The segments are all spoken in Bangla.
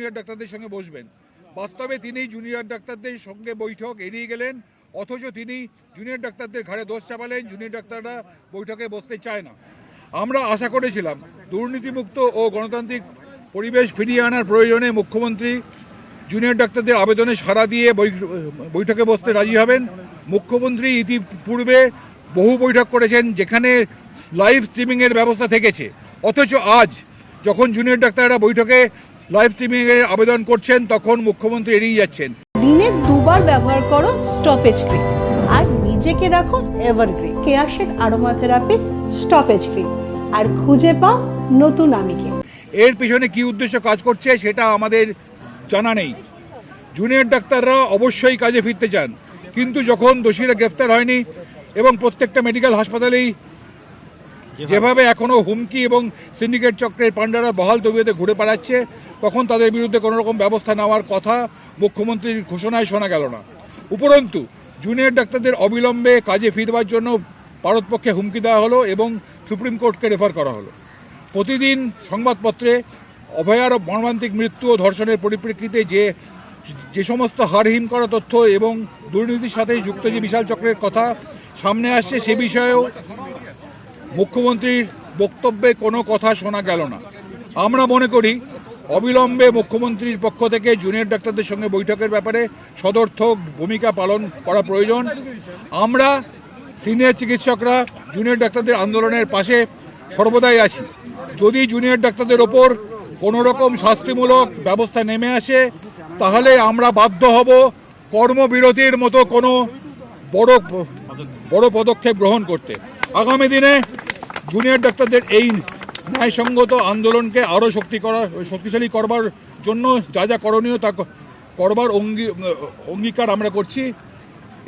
জুনিয়র ডাক্তারদের সঙ্গে বসবেন। বাস্তবে তিনি জুনিয়র ডাক্তারদের সঙ্গে বৈঠক এড়িয়ে গেলেন, অথচ তিনি জুনিয়র ডাক্তারদের ঘাড়ে দোষ চাপালেন জুনিয়র ডাক্তাররা বৈঠকে বসতে চায় না। আমরা আশা করেছিলাম, দুর্নীতিমুক্ত ও গণতান্ত্রিক পরিবেশ ফিরিয়ে আনার প্রয়োজনে মুখ্যমন্ত্রী জুনিয়র ডাক্তারদের আবেদনে সাড়া দিয়ে বৈঠকে বসতে রাজি হবেন। মুখ্যমন্ত্রী ইতিপূর্বে বহু বৈঠক করেছেন, যেখানে লাইভ স্ট্রিমিংয়ের ব্যবস্থা থেকেছে। অথচ আজ যখন জুনিয়র ডাক্তাররা বৈঠকে লাইভ স্ট্রিমিং স্ট্রিমিংয়ের আবেদন করছেন তখন মুখ্যমন্ত্রী এড়িয়ে যাচ্ছেন। দিনে দুবার ব্যবহার করো স্টপেজ ক্রিম আর নিজেকে রাখো evergreen Keya Seth aroma therapy stoppage cream আর খুঁজে পাও নতুন আমিকে। এর পিছনে কি উদ্দেশ্য কাজ করছে সেটা আমাদের জানা নেই। জুনিয়র ডাক্তাররা অবশ্যই কাজে ফিরতে চান। কিন্তু যখন দোষীরা গ্রেফতার হয়নি এবং প্রত্যেকটা মেডিকেল হাসপাতালেই যেভাবে এখনও হুমকি এবং সিন্ডিকেট চক্রের পাণ্ডারা বহাল তবিয়তে ঘুরে বেড়াচ্ছে, তখন তাদের বিরুদ্ধে কোনো রকম ব্যবস্থা নেওয়ার কথা মুখ্যমন্ত্রীর ঘোষণায় শোনা গেল না। উপরন্তু, জুনিয়র ডাক্তারদের অবিলম্বে কাজে ফিরবার জন্য ভারতপক্ষে হুমকি দেওয়া হলো এবং সুপ্রিম কোর্টকে রেফার করা হলো। প্রতিদিন সংবাদপত্রে অভয়ার মর্মান্তিক মৃত্যু ও ধর্ষণের পরিপ্রেক্ষিতে যে যে সমস্ত হারহীন করা তথ্য এবং দুর্নীতির সাথে যুক্ত যে বিশাল চক্রের কথা সামনে আসছে, সে বিষয়েও মুখ্যমন্ত্রীর বক্তব্যে কোনো কথা শোনা গেল না। আমরা মনে করি, অবিলম্বে মুখ্যমন্ত্রীর পক্ষ থেকে জুনিয়র ডাক্তারদের সঙ্গে বৈঠকের ব্যাপারে সদর্থক ভূমিকা পালন করা প্রয়োজন। আমরা সিনিয়র চিকিৎসকরা জুনিয়র ডাক্তারদের আন্দোলনের পাশে সর্বদাই আছি। যদি জুনিয়র ডাক্তারদের ওপর কোনো রকম শাস্তিমূলক ব্যবস্থা নেমে আসে, তাহলে আমরা বাধ্য হব কর্মবিরতির মতো কোনো বড় বড় পদক্ষেপ গ্রহণ করতে। আগামী দিনে জুনিয়র ডাক্তারদের এই ন্যায়সঙ্গত আন্দোলনকে আরও শক্তি করা, শক্তিশালী করবার জন্য যা যা করণীয় তা করবার অঙ্গী, অঙ্গীকার আমরা করছি।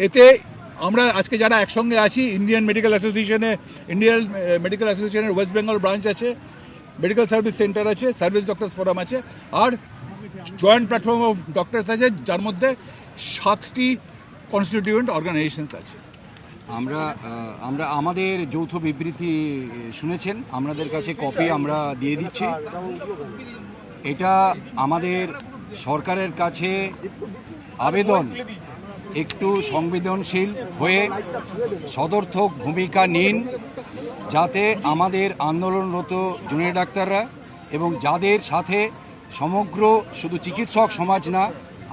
এতে আমরা আজকে যারা একসঙ্গে আছি ইন্ডিয়ান মেডিকেল অ্যাসোসিয়েশনে ইন্ডিয়ান মেডিকেল অ্যাসোসিয়েশনের ওয়েস্ট বেঙ্গল ব্রাঞ্চ আছে মেডিকেল সার্ভিস সেন্টার আছে সার্ভিস ডক্টরস ফোরাম আছে, আর জয়েন্ট প্ল্যাটফর্ম অফ ডক্টরস আছে, যার মধ্যে সাতটি কনস্টিটিউয়েন্ট অর্গানাইজেশনস আছে। আমরা আমরা আমাদের যৌথ বিবৃতি শুনেছেন। আমাদের কাছে কপি আমরা দিয়ে দিচ্ছি। এটা আমাদের সরকারের কাছে আবেদন, একটু সংবেদনশীল হয়ে সদর্থক ভূমিকা নিন, যাতে আমাদের আন্দোলনরত জুনিয়র ডাক্তাররা এবং যাদের সাথে সমগ্র শুধু চিকিৎসক সমাজ না,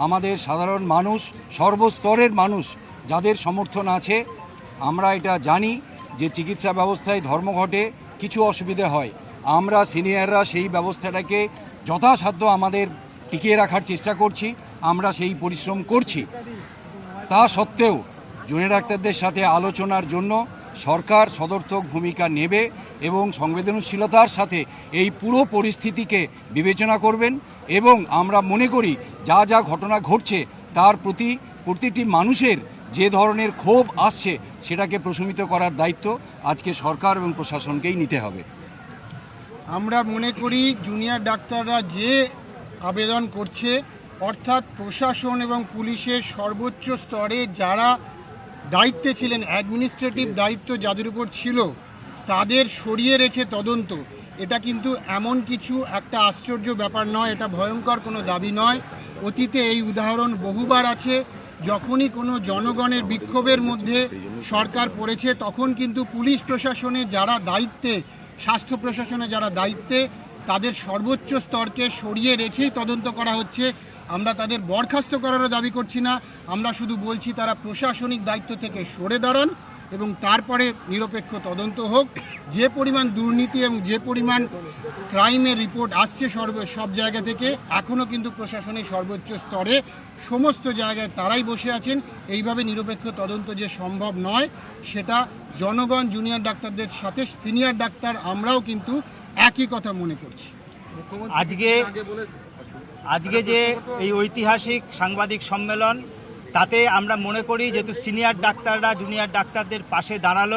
আমাদের সাধারণ মানুষ, সর্বস্তরের মানুষ যাদের সমর্থন আছে আমরা এটা জানি যে চিকিৎসা ব্যবস্থায় ধর্মঘটে কিছু অসুবিধে হয়। আমরা সিনিয়ররা সেই ব্যবস্থাটাকে যথাসাধ্য আমাদের টিকিয়ে রাখার চেষ্টা করছি, আমরা সেই পরিশ্রম করছি। তা সত্ত্বেও জুনিয়র ডাক্তারদের সাথে আলোচনার জন্য সরকার সদর্থক ভূমিকা নেবে এবং সংবেদনশীলতার সাথে এই পুরো পরিস্থিতিকে বিবেচনা করবেন এবং আমরা মনে করি যা যা ঘটনা ঘটছে তার প্রতি প্রতিটি মানুষের যে ধরনের ক্ষোভ আসছে সেটাকে প্রশমিত করার দায়িত্ব আজকে সরকার এবং প্রশাসনকেই নিতে হবে। আমরা মনে করি জুনিয়র ডাক্তাররা যে আবেদন করছে, অর্থাৎ প্রশাসন এবং পুলিশের সর্বোচ্চ স্তরে যারা দায়িত্বে ছিলেন অ্যাডমিনিস্ট্রেটিভ দায়িত্ব যাদের উপর ছিল, তাদের সরিয়ে রেখে তদন্ত। এটা কিন্তু এমন কিছু একটা আশ্চর্য ব্যাপার নয়, এটা ভয়ঙ্কর কোনো দাবি নয়। অতীতে এই উদাহরণ বহুবার আছে যখনই কোনো জনগণের বিক্ষোভের মধ্যে সরকার পড়েছে, তখন কিন্তু পুলিশ প্রশাসনে যারা দায়িত্বে, স্বাস্থ্য প্রশাসনে যারা দায়িত্বে, তাদের সর্বোচ্চ স্তরকে সরিয়ে রেখেই তদন্ত করা হচ্ছে। আমরা তাদের বরখাস্ত করারও দাবি করছি না। আমরা শুধু বলছি তারা প্রশাসনিক দায়িত্ব থেকে সরে দাঁড়ান। এবং তারপরে নিরপেক্ষ তদন্ত হোক। যে পরিমাণ দুর্নীতি এবং যে পরিমাণ ক্রাইমের রিপোর্ট আসছে সর্ব সব জায়গা থেকে এখনও কিন্তু প্রশাসনের সর্বোচ্চ স্তরে সমস্ত জায়গায় তারাই বসে আছেন। এইভাবে নিরপেক্ষ তদন্ত যে সম্ভব নয়, সেটা জনগণ জুনিয়র ডাক্তারদের সাথে সিনিয়র ডাক্তার আমরাও কিন্তু একই কথা মনে করছি। আজকে আজকে যে এই ঐতিহাসিক সাংবাদিক সম্মেলন তাতে আমরা মনে করি যেহেতু সিনিয়র ডাক্তাররা, জুনিয়র ডাক্তারদের পাশে দাঁড়াল,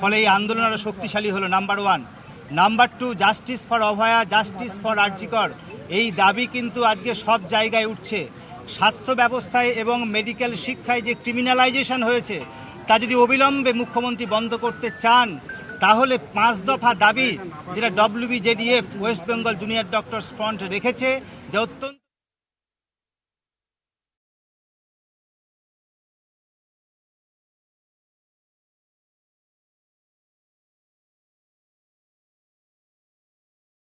ফলে এই আন্দোলন আরও শক্তিশালী হলো number one number two justice for Abhaya justice for RG Kar. এই দাবি কিন্তু আজকে সব জায়গায় উঠছে। স্বাস্থ্য ব্যবস্থায় এবং মেডিকেল শিক্ষায় যে ক্রিমিনালাইজেশন হয়েছে, তা যদি অবিলম্বে মুখ্যমন্ত্রী বন্ধ করতে চান, তাহলে পাঁচ দফা দাবি, যেটা WBJDF West Bengal junior doctors front রেখেছে, যে অত্যন্ত